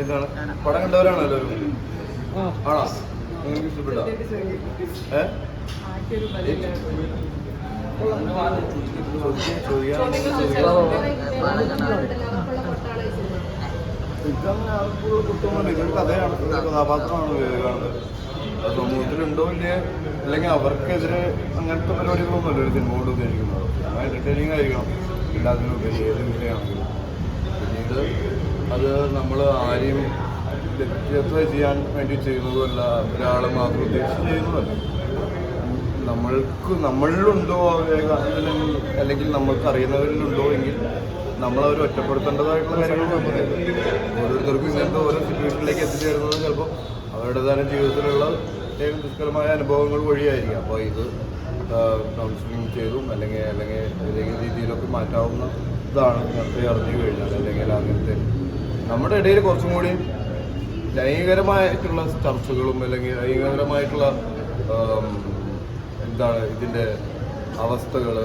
എന്താണ്? പടം കണ്ടവരാണോ എല്ലാവരും ആണോ? നിങ്ങൾക്ക് ഇഷ്ടപ്പെട്ടോ കഥാപാത്രമാണ് വിവേകാനന്ദൻ? സമൂഹത്തിലുണ്ടോ ഇല്ലേ? അല്ലെങ്കിൽ അവർക്കെതിരെ അങ്ങനത്തെ പരിപാടികളൊന്നുമല്ല ഒരു സിനിമ കൊണ്ട് ഉദ്ദേശിക്കുന്നത്. എന്റർടൈനിങ് ആയിരിക്കണം. എല്ലാത്തിനുപരി ഏത് വിഷയമാണെങ്കിലും പിന്നീട് അത് നമ്മൾ ആരെയും ലഭ്യത്വം ചെയ്യാൻ വേണ്ടി ചെയ്യുന്നതുമല്ല ഒരാളെ മാത്രം ഉദ്ദേശിച്ച് ചെയ്യുന്നതല്ല. നമ്മൾക്ക് നമ്മളിലുണ്ടോ വിവേകാനന്ദൻ അല്ലെങ്കിൽ നമ്മൾക്ക് അറിയുന്നവരിലുണ്ടോ എങ്കിൽ നമ്മളവർ ഒറ്റപ്പെടുത്തേണ്ടതായിട്ടുള്ള കാര്യങ്ങൾ ഓരോരുത്തർക്കും ഇങ്ങനത്തെ ഓരോ സിറ്റുവേഷനിലേക്ക് എത്തിച്ചേരുന്നത് ചിലപ്പോൾ തന്നെ ജീവിതത്തിലുള്ള ദുഷ്കരമായ അനുഭവങ്ങൾ വഴിയായിരിക്കും. അപ്പോൾ ഇത് കൗൺസിലിംഗ് ചെയ്തും അല്ലെങ്കിൽ അല്ലെങ്കിൽ ഏതെങ്കിലും രീതിയിലൊക്കെ മാറ്റാവുന്ന ഇതാണ് നേരത്തെ അറിഞ്ഞു കഴിഞ്ഞാൽ അല്ലെങ്കിൽ അങ്ങനത്തെ നമ്മുടെ ഇടയിൽ കുറച്ചും കൂടി ലൈംഗികരമായിട്ടുള്ള ചർച്ചകളും അല്ലെങ്കിൽ ലൈംഗികരമായിട്ടുള്ള എന്താണ് ഇതിന്റെ അവസ്ഥകൾ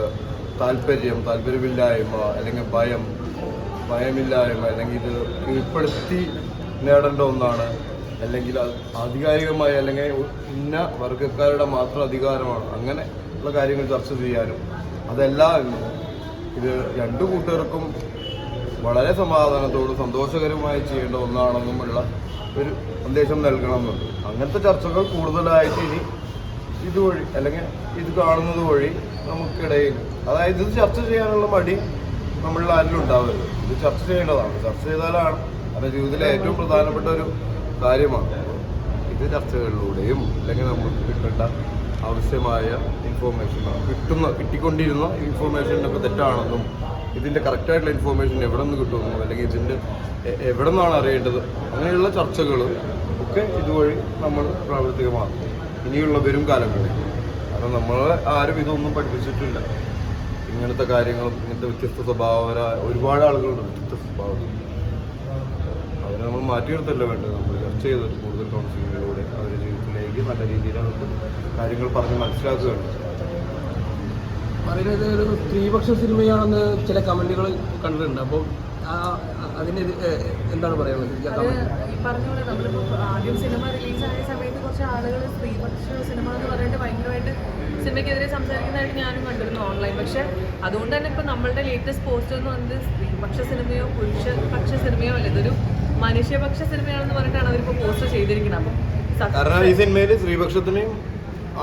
താല്പര്യം താല്പര്യമില്ലായ്മ അല്ലെങ്കിൽ ഭയം ഭയമില്ലായ്മ അല്ലെങ്കിൽ ഇത് കീഴ്പ്പെടുത്തി നേടേണ്ട ഒന്നാണ് അല്ലെങ്കിൽ ആധികാരികമായി അല്ലെങ്കിൽ ഇന്ന വർഗക്കാരുടെ മാത്രം അധികാരമാണ്. അങ്ങനെ ഉള്ള കാര്യങ്ങൾ ചർച്ച ചെയ്യാനും അതെല്ലാം ഇത് രണ്ടു കൂട്ടർക്കും വളരെ സമാധാനത്തോട് സന്തോഷകരമായി ചെയ്യേണ്ട ഒന്നാണെന്നുമുള്ള ഒരു സന്ദേശം നൽകണമെന്നുണ്ട്. അങ്ങനത്തെ ചർച്ചകൾ കൂടുതലായിട്ട് ഇനി ഇതുവഴി അല്ലെങ്കിൽ ഇത് കാണുന്നത് വഴി നമുക്കിടയിൽ അതായത് ഇത് ചർച്ച ചെയ്യാനുള്ള മടി നമ്മളിൽ ആരിലും ഉണ്ടാവരുത്. ഇത് ചർച്ച ചെയ്യേണ്ടതാണ്. ചർച്ച ചെയ്താലാണ് അത് ജീവിതത്തിലെ ഏറ്റവും പ്രധാനപ്പെട്ട ഒരു കാര്യമാണ്. ഇത് ചർച്ചകളിലൂടെയും അല്ലെങ്കിൽ നമുക്ക് കിട്ടേണ്ട ആവശ്യമായ ഇൻഫോർമേഷൻ കിട്ടുന്ന കിട്ടിക്കൊണ്ടിരുന്ന ഇൻഫോർമേഷനൊക്കെ തെറ്റാണെന്നും ഇതിന്റെ കറക്റ്റായിട്ടുള്ള ഇൻഫോർമേഷൻ എവിടെ നിന്ന് കിട്ടുമെന്നും അല്ലെങ്കിൽ ഇതിന്റെ എവിടെ നിന്നാണ് അറിയേണ്ടത് അങ്ങനെയുള്ള ചർച്ചകൾ ഒക്കെ ഇതുവഴി നമ്മൾ പ്രാവർത്തികമാക്കും. ഇനിയുള്ള വരും കാലങ്ങളിൽ. കാരണം നമ്മൾ ആരും ഇതൊന്നും പഠിപ്പിച്ചിട്ടില്ല. ഇങ്ങനത്തെ കാര്യങ്ങളും ഇങ്ങനത്തെ വ്യത്യസ്ത സ്വഭാവരായ ഒരുപാട് ആളുകളുണ്ട് വ്യത്യസ്ത സ്വഭാവം അവരെ നമ്മൾ മാറ്റിയെടുത്തല്ല വേണ്ടത്? നമ്മൾ ചർച്ച ചെയ്തിട്ട് കൂടുതൽ കൗൺസിലിങ്ങിലൂടെ അവരുടെ ജീവിതത്തിലേക്ക് നല്ല രീതിയിൽ അവർക്ക് കാര്യങ്ങൾ പറഞ്ഞ് മനസ്സിലാക്കുകയാണ് പറയുന്നത് ഒരു സ്ത്രീപക്ഷ സിനിമയാണെന്ന് ചില കമന്റുകൾ കണ്ടിട്ടുണ്ട്. അപ്പോൾ അതിന് എന്താണ് പറയാനുള്ളത്? ഈ പറഞ്ഞ പോലെ നമ്മളിപ്പോൾ ആദ്യം സിനിമ റിലീസായ സമയത്ത് കുറച്ച് ആളുകൾ സ്ത്രീപക്ഷ സിനിമ എന്ന് പറഞ്ഞിട്ട് ഭയങ്കരമായിട്ട് സിനിമയ്ക്കെതിരെ സംസാരിക്കുന്നതായിട്ട് ഞാനും കണ്ടിരുന്നു ഓൺലൈൻ. പക്ഷേ അതുകൊണ്ട് തന്നെ ഇപ്പോൾ നമ്മളുടെ ലേറ്റസ്റ്റ് പോസ്റ്റർ എന്ന് പറയുന്നത് സ്ത്രീപക്ഷ സിനിമയോ പുരുഷപക്ഷ സിനിമയോ അല്ല ഇതൊരു മനുഷ്യപക്ഷ സിനിമയാണെന്ന് പറഞ്ഞിട്ടാണ് അവരിപ്പോൾ പോസ്റ്റർ ചെയ്തിരിക്കുന്നത്. അപ്പം കാരണം ഈ സിനിമയിൽ ശ്രീപക്ഷത്തിനെയും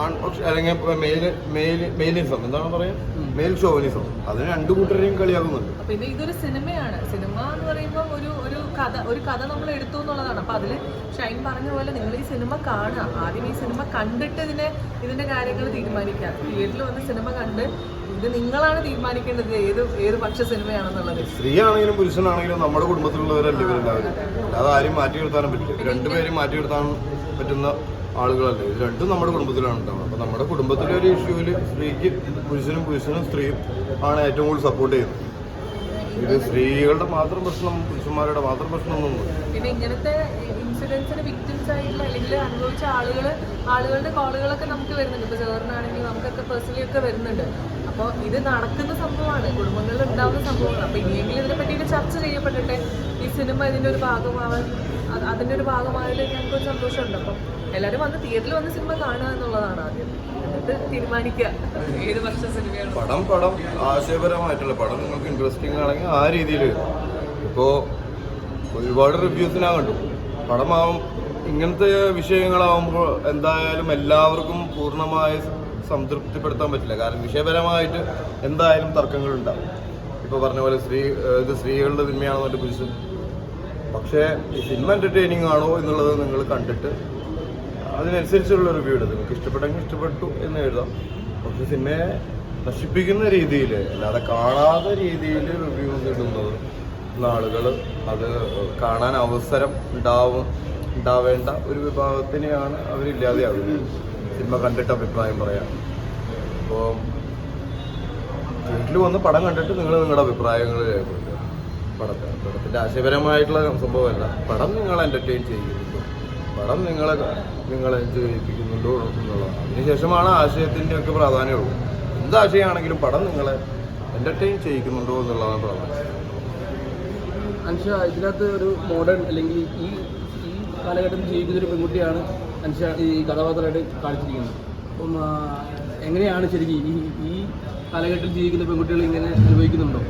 ആൺപക്ഷ അല്ലെങ്കിൽ മെയിൽ മെയിൽ മെയിലിസം എന്താണ് പറയാ മെയിൽ ഷോവനിസം അതിന് രണ്ടു കൂട്ടരെയും കളിയാകുന്നുണ്ട് പിന്നെ ഇതൊരു സിനിമയാണ്. സിനിമ എന്ന് പറയുമ്പോൾ ഒരു ഒരു കഥ ഒരു കഥ നമ്മൾ എടുത്തു എന്നുള്ളതാണ്. അപ്പൊ അതിൽ ഷൈൻ പറഞ്ഞ പോലെ നിങ്ങൾ ഈ സിനിമ കാണുക. ആദ്യം ഈ സിനിമ കണ്ടിട്ട് ഇതിനെ ഇതിന്റെ കാര്യങ്ങൾ തീരുമാനിക്കുക. തിയേറ്ററിൽ വന്ന് സിനിമ കണ്ട് ഇത് നിങ്ങളാണ് തീരുമാനിക്കേണ്ടത് ഏത് ഏത് പക്ഷ സിനിമയാണെന്നുള്ളത്. സ്ത്രീ ആണെങ്കിലും പുരുഷനാണെങ്കിലും നമ്മുടെ കുടുംബത്തിലുള്ളവരല്ലേ അതാരും അല്ലാതെ മാറ്റി നിർത്താനും പറ്റില്ല. രണ്ടുപേരും മാറ്റി നിർത്താൻ പറ്റുന്ന ആളുകളല്ല. ഇത് രണ്ടും നമ്മുടെ കുടുംബത്തിലാണ് ഉണ്ടാവുന്നത് അപ്പോൾ നമ്മുടെ കുടുംബത്തിലെ ഒരു ഇഷ്യൂവിൽ സ്ത്രീക്ക് പുരുഷനും പുരുഷനും സ്ത്രീയും ആണ് ഏറ്റവും കൂടുതൽ സപ്പോർട്ട് ചെയ്യുന്നത്. ഇത് സ്ത്രീകളുടെ മാത്രം പ്രശ്നം പുരുഷന്മാരുടെ മാത്രം പ്രശ്നമൊന്നും പിന്നെ ഇങ്ങനത്തെ ഇൻസിഡൻസിന് വിക്ടിംസ് ആയിട്ടുള്ള അല്ലെങ്കിൽ അനുഭവിച്ച ആളുകൾ ആളുകളുടെ കോളുകളൊക്കെ നമുക്ക് വരുന്നുണ്ട്. ഇപ്പോൾ ചേർന്നാണെങ്കിൽ നമുക്കൊക്കെ പേഴ്സണലി ഒക്കെ വരുന്നുണ്ട്. അപ്പോൾ ഇത് നടക്കുന്ന സംഭവമാണ്. കുടുംബങ്ങളിൽ ഉണ്ടാവുന്ന സംഭവമാണ്. അപ്പോൾ ഇനിയെങ്കിലും ഇതിനെ പറ്റി ചർച്ച ചെയ്യപ്പെട്ടിട്ട് ഈ സിനിമ ഇതിന്റെ ഒരു ഭാഗമാവാൻ അത് അതിന്റെ ഒരു ഭാഗമായിട്ട് ഞങ്ങൾക്ക് ഒരു സന്തോഷമുണ്ട്. അപ്പം എല്ലാവരും വന്ന് തിയേറ്ററിൽ വന്ന് സിനിമ കാണുക എന്നുള്ളതാണ് ആദ്യം. എന്നിട്ട് വർഷ സിനിമയാണ്? പടം പടം ആശയപരമായിട്ടുള്ള പടം നിങ്ങൾക്ക് ഇൻട്രസ്റ്റിംഗ് ആണെങ്കിൽ ആ രീതിയിൽ ഇപ്പോൾ ഒരുപാട് റിവ്യൂസ് കണ്ടു. പടമാവും ഇങ്ങനത്തെ വിഷയങ്ങളാവുമ്പോൾ എന്തായാലും എല്ലാവർക്കും പൂർണമായി സംതൃപ്തിപ്പെടുത്താൻ പറ്റില്ല. കാരണം വിഷയപരമായിട്ട് എന്തായാലും തർക്കങ്ങളുണ്ടാവും. ഇപ്പോൾ പറഞ്ഞ പോലെ സ്ത്രീ ഇത് സ്ത്രീകളുടെ തിന്മയാണെന്നൊരു പുരുഷൻ പക്ഷേ ഈ സിനിമ എന്റർടൈനിങ് ആണോ എന്നുള്ളത് നിങ്ങൾ കണ്ടിട്ട് അതിനനുസരിച്ചുള്ള റിവ്യൂ എടുത്തു നിങ്ങൾക്ക് ഇഷ്ടപ്പെട്ടെങ്കിൽ ഇഷ്ടപ്പെട്ടു എന്ന് എഴുതാം. പക്ഷെ സിനിമയെ നശിപ്പിക്കുന്ന രീതിയിൽ അല്ലാതെ കാണാത്ത രീതിയിൽ റിവ്യൂ ഇടുന്നത് ആളുകൾ അത് കാണാൻ അവസരം ഉണ്ടാവും ഉണ്ടാവേണ്ട ഒരു വിഭാഗത്തിനെയാണ് അവരില്ലാതെയാകുന്നത് സിനിമ കണ്ടിട്ട് അഭിപ്രായം പറയാം. അപ്പോൾ വീട്ടിൽ വന്ന് പടം കണ്ടിട്ട് നിങ്ങൾ നിങ്ങളുടെ അഭിപ്രായങ്ങൾ രേഖപ്പെടുത്തുക. പടത്തെ പടത്തിന്റെ ആശയപരമായിട്ടുള്ള സംഭവമല്ല. പടം നിങ്ങളെ എന്റർടൈൻ ചെയ്യുന്നുണ്ടോ? പടം നിങ്ങളെ നിങ്ങളെ ചെയ്യിപ്പിക്കുന്നുണ്ടോ എന്നുള്ളതാണ്. അതിനുശേഷമാണ് ആശയത്തിന്റെ ഒക്കെ പ്രാധാന്യമുള്ളൂ. എന്ത് ആശയമാണെങ്കിലും പടം നിങ്ങളെ എന്റർടൈൻ ചെയ്യിക്കുന്നുണ്ടോ എന്നുള്ളതാണ് പ്രാധാന്യം അനുഷ ഇതിനകത്ത് ഒരു മോഡേൺ അല്ലെങ്കിൽ ഈ ഈ കാലഘട്ടത്തിൽ ജീവിക്കുന്ന ഒരു പെൺകുട്ടിയാണ് അനുഷ ഈ കഥാപാത്രമായിട്ട് കാണിച്ചിരിക്കുന്നത്. അപ്പം എങ്ങനെയാണ് ശരിക്കും ഈ ഈ കാലഘട്ടത്തിൽ ജീവിക്കുന്ന പെൺകുട്ടികൾ ഇങ്ങനെ അനുഭവിക്കുന്നുണ്ടോ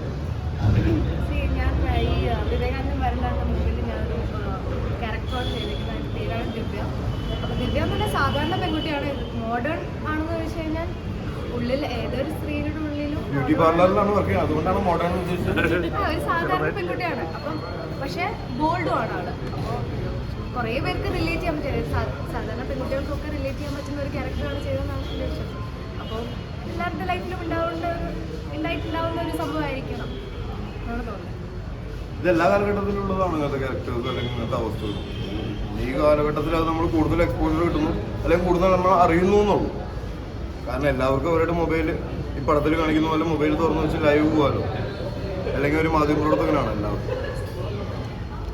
See, ഞാൻ ഈ ആ, വിവേകാനന്ദൻ വരണ്ടാത്ത മൂവിയിൽ ഞാനൊരു ക്യാരക്ടറാണ് ചെയ്തിരിക്കുന്നത് അതിന്റെ പേരാണ് ദിവ്യ അപ്പോൾ ദിവ്യ എന്ന് പറഞ്ഞാൽ പെൺകുട്ടിയാണ്. മോഡേൺ ആണെന്ന് ചോദിച്ചു കഴിഞ്ഞാൽ ഉള്ളിൽ ഏതൊരു സ്ത്രീയുടെ ഉള്ളിലും ബ്യൂട്ടി പാർലറിലാണ് വർക്ക് ചെയ്യുന്നത്. അതുകൊണ്ടാണ് മോഡേൺ ഒരു സാധാരണ പെൺകുട്ടിയാണ്. അപ്പം പക്ഷേ ബോൾഡും ആണ് ആൾ. അപ്പോൾ കുറേ പേർക്ക് റിലേറ്റ് ചെയ്യാൻ പറ്റും സാധാരണ പെൺകുട്ടികൾക്കൊക്കെ റിലേറ്റ് ചെയ്യാൻ പറ്റുന്ന ഒരു ക്യാരക്ടറാണ് ചെയ്തതെന്നാണ് എന്റെ അപ്പോൾ എല്ലാവരുടെ ലൈഫിലും ഉണ്ടാവേണ്ട ഒരു ഉണ്ടായിട്ടുണ്ടാവുന്ന ഒരു സംഭവമായിരിക്കണം എന്നാണ് തോന്നുന്നത്. ഇത് എല്ലാ കാലഘട്ടത്തിലുള്ളതാണ് ഇങ്ങനത്തെ ക്യാരക്ടേഴ്സ് അല്ലെങ്കിൽ ഇങ്ങനത്തെ അവസ്ഥകൾ? ഈ കാലഘട്ടത്തിൽ അത് നമ്മൾ കൂടുതൽ എക്സ്പോഷർ കിട്ടുന്നു അല്ലെങ്കിൽ കൂടുതൽ നമ്മൾ അറിയുന്നു എന്നുള്ളൂ. കാരണം എല്ലാവർക്കും അവരുടെ മൊബൈൽ ഈ പടത്തിൽ കാണിക്കുന്ന പോലെ മൊബൈൽ തുറന്നു വെച്ച് ലൈവ് പോകാമല്ലോ അല്ലെങ്കിൽ ഒരു മാധ്യമപ്രവർത്തകനാണ് എല്ലാവർക്കും.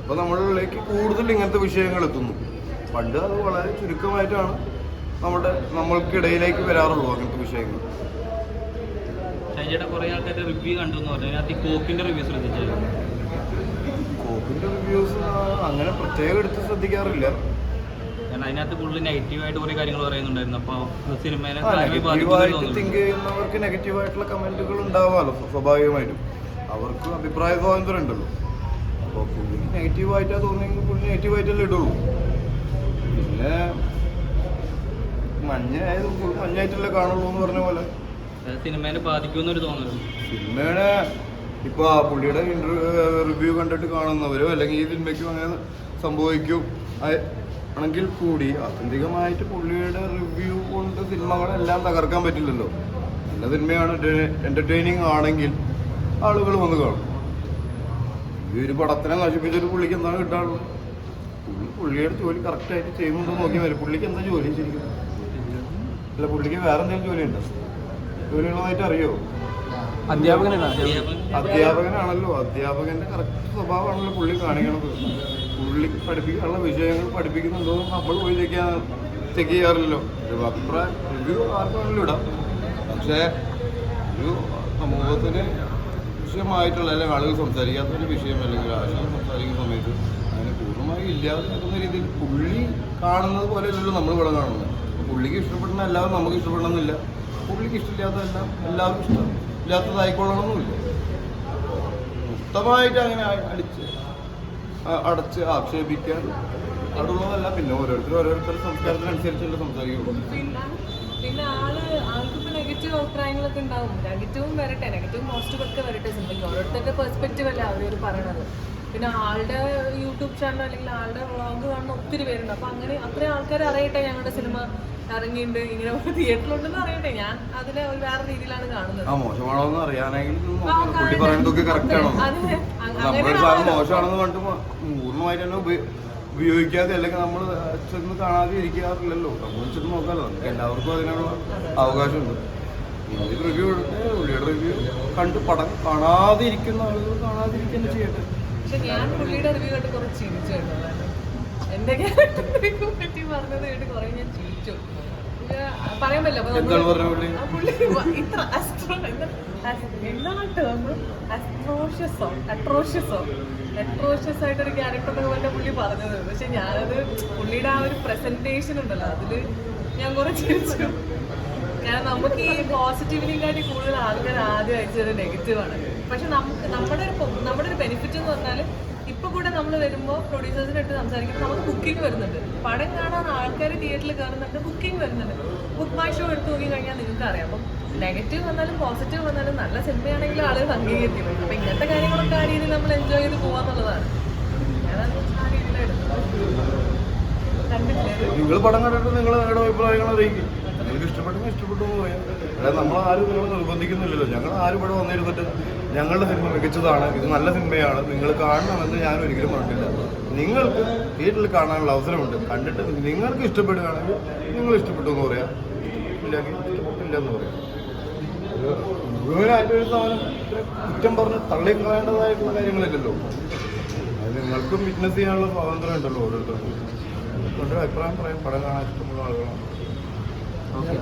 അപ്പോൾ നമ്മളിലേക്ക് കൂടുതൽ ഇങ്ങനത്തെ വിഷയങ്ങൾ എത്തുന്നു. പണ്ട് അത് വളരെ ചുരുക്കമായിട്ടാണ് നമ്മുടെ നമ്മൾക്കിടയിലേക്ക് വരാറുള്ളൂ അങ്ങനത്തെ വിഷയങ്ങൾ. ഷൈജയുടെ ആൾക്കാരുടെ റിവ്യൂ കണ്ടു എന്ന് ഈ റിവ്യൂ ശ്രദ്ധിച്ചായിരുന്നു? കോപ്പിന്റെ റിവ്യൂസ് അങ്ങനെ പ്രത്യേകം എടുത്ത് ശ്രദ്ധിക്കാറില്ല. കാരണം അതിനകത്ത് കൂടുതൽ നെഗറ്റീവായിട്ട് കുറേ കാര്യങ്ങൾ പറയുന്നുണ്ടായിരുന്നു. അപ്പോൾ ബാധിക്കുമെന്ന് നെഗറ്റീവായിട്ട് തിങ്ക് ചെയ്യുന്നവർക്ക് നെഗറ്റീവായിട്ടുള്ള കമന്റുകൾ ഉണ്ടാവാമല്ലോ സ്വ- സ്വാഭാവികമായിട്ടും. അവർക്ക് അഭിപ്രായ സ്വാതന്ത്ര്യം ഉണ്ടല്ലോ. അപ്പോൾ പുള്ളിക്ക് നെഗറ്റീവായിട്ടാ തോന്നിയെങ്കിൽ പുള്ളി നെഗറ്റീവായിട്ടല്ലേ ഇടുള്ളൂ. പിന്നെ മഞ്ഞായത് പുള്ളി മഞ്ഞായിട്ടല്ലേ കാണുള്ളൂ എന്ന് പറഞ്ഞ പോലെ. സിനിമേനെ ബാധിക്കുമെന്നൊരു തോന്നലും സിനിമയുടെ ഇപ്പോൾ പുള്ളിയുടെ റിവ്യൂ കണ്ടിട്ട് കാണുന്നവരോ അല്ലെങ്കിൽ ഈ സിനിമയ്ക്കും അങ്ങനെ സംഭവിക്കും. ആണെങ്കിൽ കൂടി ആത്യന്തികമായിട്ട് പുള്ളിയുടെ റിവ്യൂ കൊണ്ട് സിനിമകളെല്ലാം തകർക്കാൻ പറ്റില്ലല്ലോ. നല്ല സിനിമയാണ് എന്റർടൈനിങ് ആണെങ്കിൽ ആളുകൾ വന്ന് കാണും. ഈ ഒരു പടത്തിനെ നശിപ്പിച്ചൊരു പുള്ളിക്ക് എന്താണ് കിട്ടാറുള്ളത് പുള്ളി പുള്ളിയുടെ ജോലി കറക്റ്റായിട്ട് ചെയ്യുന്നുണ്ടോ നോക്കിയാൽ മതി. പുള്ളിക്ക് എന്താ ജോലി ശരിക്കും? അല്ല പുള്ളിക്ക് വേറെ എന്തെങ്കിലും ജോലി ജോലികളായിട്ട് അറിയോ? അധ്യാപകനാണല്ലോ. അധ്യാപകന്റെ കറക്റ്റ് സ്വഭാവമാണല്ലോ പുള്ളി കാണിക്കണത്. പുള്ളി പഠിപ്പിക്കാനുള്ള വിഷയങ്ങൾ പഠിപ്പിക്കുന്നുണ്ടോ നമ്മൾ പോയി ചെക്ക് ചെയ്യാറില്ലല്ലോ. ഒരു അഭിപ്രായം ഇടാം. പക്ഷേ ഒരു സമൂഹത്തിന് വിഷയമായിട്ടുള്ള അല്ലെങ്കിൽ ആളുകൾ സംസാരിക്കാത്ത ഒരു വിഷയം അല്ലെങ്കിൽ ആശയം സംസാരിക്കുന്ന സമയത്ത് അതിനെ പൂർണമായി ഇല്ലാതെ നിൽക്കുന്ന രീതിയിൽ പുള്ളി കാണുന്നത് പോലെ അല്ലല്ലോ നമ്മൾ ഇവിടെ കാണുന്നത്. പുള്ളിക്ക് ഇഷ്ടപ്പെടുന്ന എല്ലാവരും നമുക്ക് ഇഷ്ടപ്പെടണമെന്നില്ല പുള്ളിക്ക് ഇഷ്ടമില്ലാത്തതെല്ലാം എല്ലാവർക്കും ഇഷ്ടം. ഇല്ലാത്തതായിക്കൊള്ളണമെന്നില്ല. മൊത്തമായിട്ട് അങ്ങനെ അടിച്ച് അടച്ച് ആക്ഷേപിക്കാൻ അടുള്ളതല്ല പിന്നെ ഓരോരുത്തരും ഓരോരുത്തരുടെ സംസ്കാരത്തിനനുസരിച്ചുള്ള സംസാരിക്കുള്ളൂ. പിന്നെ ആൾ ആൾക്കിപ്പോ നെഗറ്റീവ് അഭിപ്രായങ്ങളൊക്കെ ഉണ്ടാവും. നെഗറ്റീവും വരട്ടെ നെഗറ്റീവും പോസിറ്റീവ് ഒക്കെ വരട്ടെ സിനിമയ്ക്ക് ഓരോരുത്തരുടെ പെർസ്പെക്റ്റീവ് അല്ല അവരൊരു പറയണത്. പിന്നെ ആളുടെ യൂട്യൂബ് ചാനൽ അല്ലെങ്കിൽ ആളുടെ വ്ളോഗ് കാണുന്ന ഒത്തിരി പേരുണ്ട്. അപ്പൊ അങ്ങനെ അത്രയും ആൾക്കാർ അറിയട്ടെ ഞങ്ങളുടെ സിനിമ ഇറങ്ങിയിട്ടുണ്ട് ഇങ്ങനെ തിയേറ്ററിലുണ്ടെന്ന് അറിയട്ടെ. ഞാൻ അതിനെ ഒരു വേറെ രീതിയിലാണ് കാണുന്നത്. ഉപയോഗിക്കാതെ അല്ലെങ്കിൽ നമ്മൾ ചെന്ന് കാണാതെ ഇരിക്കാറില്ലല്ലോ. നമ്മൾ ചെന്ന് നോക്കാമല്ലോ നമുക്ക് എല്ലാവർക്കും അതിനുള്ള അവകാശമുണ്ട്. റിവ്യൂ എടുത്ത് റിവ്യൂ കണ്ട് പടം കാണാതെ ഇരിക്കുന്ന ആളുകൾ കാണാതിരിക്കുന്ന ചെയ്യട്ടെ പക്ഷെ ഞാൻ പുള്ളിയുടെ റിവ്യൂ കുറെ ചിരിച്ചു കേട്ടോ. കാരണം എന്റെ ക്യാരക്ടറിനെ പറ്റി പറഞ്ഞത് കേട്ട് കുറെ ഞാൻ ചിരിച്ചു. പറയാൻ പറ്റില്ല. പുള്ളി? ഇത്ര അസ്ട്രോ എന്താണ് ടേം അസ്ട്രോഷ്യസോ അട്രോഷ്യസോ. അട്രോഷ്യസ് ആയിട്ടൊരു ക്യാരക്ടർ എന്നൊക്കെ പറഞ്ഞ പുള്ളി പറഞ്ഞത്. പക്ഷെ ഞാനത് പുള്ളിയുടെ ആ ഒരു പ്രസന്റേഷൻ ഉണ്ടല്ലോ അതിൽ ഞാൻ കുറെ ചിരിച്ചു. കാരണം നമുക്ക് ഈ പോസിറ്റീവിനെക്കാട്ടി കൂടുതൽ ആൾക്കാർ ആദ്യം അയച്ചത് നെഗറ്റീവാണ് പക്ഷെ നമുക്ക് നമ്മുടെ ഒരു നമ്മുടെ ഒരു ബെനിഫിറ്റ് എന്ന് പറഞ്ഞാൽ ഇപ്പൊ കൂടെ നമ്മൾ വരുമ്പോൾ പ്രൊഡ്യൂസേഴ്സിന് ഇട്ട് സംസാരിക്കുമ്പോൾ നമുക്ക് ബുക്കിംഗ് വരുന്നുണ്ട്. പടം കാണാൻ ആൾക്കാർ തിയേറ്ററിൽ കയറുന്നുണ്ട് ബുക്കിംഗ് വരുന്നുണ്ട്. ബുക്ക് ഷോ എടുത്ത് നോക്കി കഴിഞ്ഞാൽ നിങ്ങൾക്ക് അറിയാം അപ്പം നെഗറ്റീവ് വന്നാലും പോസിറ്റീവ് വന്നാലും നല്ല സിനിമയാണെങ്കിലും ആളുകൾ അംഗീകരിക്കും. അപ്പൊ ഇങ്ങനത്തെ കാര്യങ്ങളൊക്കെ ആ രീതിയിൽ നമ്മൾ എൻജോയ് ചെയ്ത് പോവാന്നുള്ളതാണ്. ഞാനത് ആ രീതിയിലാണ് എടുത്തത് കണ്ടിട്ടില്ലേ? നിങ്ങൾ പടം കണ്ടിട്ട് നിങ്ങൾ നിങ്ങളുടെ അഭിപ്രായങ്ങൾ അറിയിക്കും. നിങ്ങൾക്ക് ഇഷ്ടപ്പെട്ടെങ്കിൽ ഇഷ്ടപ്പെട്ടു അതായത് നമ്മൾ ആരും നിങ്ങൾ നിർബന്ധിക്കുന്നില്ലല്ലോ. ഞങ്ങൾ ആരും ഇവിടെ വന്നിരുന്നിട്ട് ഞങ്ങളുടെ സിനിമ മികച്ചതാണ് ഇത് നല്ല സിനിമയാണ് നിങ്ങൾ കാണണമെന്ന് ഞാൻ ഒരിക്കലും പറഞ്ഞിട്ടില്ല. നിങ്ങൾക്ക് തിയേറ്ററിൽ കാണാനുള്ള അവസരമുണ്ട്. കണ്ടിട്ട് നിങ്ങൾക്ക് ഇഷ്ടപ്പെടുകയാണെങ്കിൽ നിങ്ങൾ ഇഷ്ടപ്പെട്ടു എന്ന് പറയാം. ഇല്ലെങ്കിൽ ഇഷ്ടപ്പെട്ടില്ല എന്ന് പറയാം. മുഴുവനായിട്ട് ഒരു സാധനം കുറ്റം പറഞ്ഞ് തള്ളിക്കളയേണ്ടതായിട്ടുള്ള കാര്യങ്ങളില്ലല്ലോ. അത് നിങ്ങൾക്കും വിറ്റ്നസ് ചെയ്യാനുള്ള സ്വാതന്ത്ര്യം ഉണ്ടല്ലോ ഓരോരുത്തർക്കും അഭിപ്രായം പറയാം. പടം കാണാൻ ഇഷ്ടമുള്ള ആളുകളാണ്. ఓకే